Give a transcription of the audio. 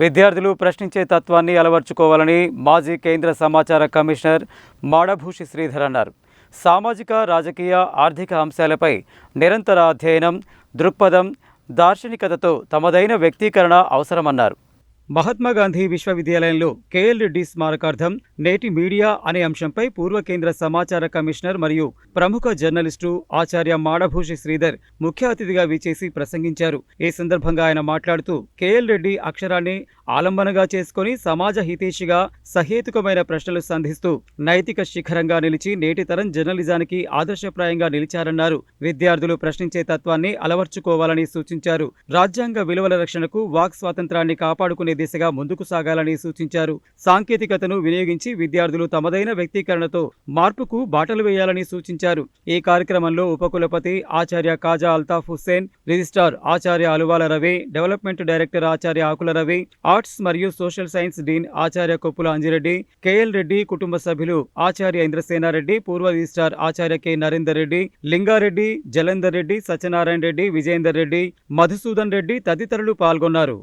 విద్యార్థులు ప్రశ్నించే తత్వాన్ని అలవర్చుకోవాలని మాజీ కేంద్ర సమాచార కమిషనర్ మాడభూషి శ్రీధర్ అన్నారు. సామాజిక రాజకీయ ఆర్థిక అంశాలపై నిరంతర అధ్యయనం దృక్పథం దార్శనికతతో తమదైన వ్యక్తీకరణ అవసరమన్నారు. మహాత్మా గాంధీ విశ్వవిద్యాలయంలో కేఎల్ రెడ్డి స్మారకార్థం నేటి మీడియా అనే అంశంపై పూర్వ కేంద్ర సమాచార కమిషనర్ మరియు ప్రముఖ జర్నలిస్టు ఆచార్య మాడభూషి శ్రీధర్ ముఖ్య అతిథిగా విచేసి ప్రసంగించారు. ఈ సందర్భంగా ఆయన మాట్లాడుతూ కేఎల్ రెడ్డి అక్షరాన్ని ఆలంబనగా చేసుకొని సమాజ హితేషిగా సహేతుకమైన ప్రశ్నలు సంధిస్తూ నైతిక శిఖరంగా నిలిచి నేటి తరం జర్నలిజానికి ఆదర్శప్రాయంగా నిలిచారన్నారు. విద్యార్థులు ప్రశ్నించే తత్వాన్ని అలవర్చుకోవాలని సూచించారు. రాజ్యాంగ విలువల రక్షణకు వాక్ స్వాతంత్రాన్ని కాపాడుకునే దిశగా ముందుకు సాగాలని సూచించారు. సాంకేతికతను వినియోగించి విద్యార్థులు తమదైన వ్యక్తీకరణతో మార్పుకు బాటలు వేయాలని సూచించారు. ఈ కార్యక్రమంలో ఉపకులపతి Acharya Kaja Altaf Hussain registrar Acharya Aluvala Ravi development director Acharya Akula Ravi arts మరియు social science dean Acharya Koppula Anjireddy K L కుటుంబ సభ్యులు ఆచార్య ఇంద్రసేనారెడ్డి పూర్వ రిజిస్టార్ ఆచార్య కె. నరేందర్ రెడ్డి లింగారెడ్డి జలందర్ రెడ్డి సత్యనారాయణ రెడ్డి విజయేందర్ రెడ్డి మధుసూదన్ రెడ్డి తదితరులు పాల్గొన్నారు.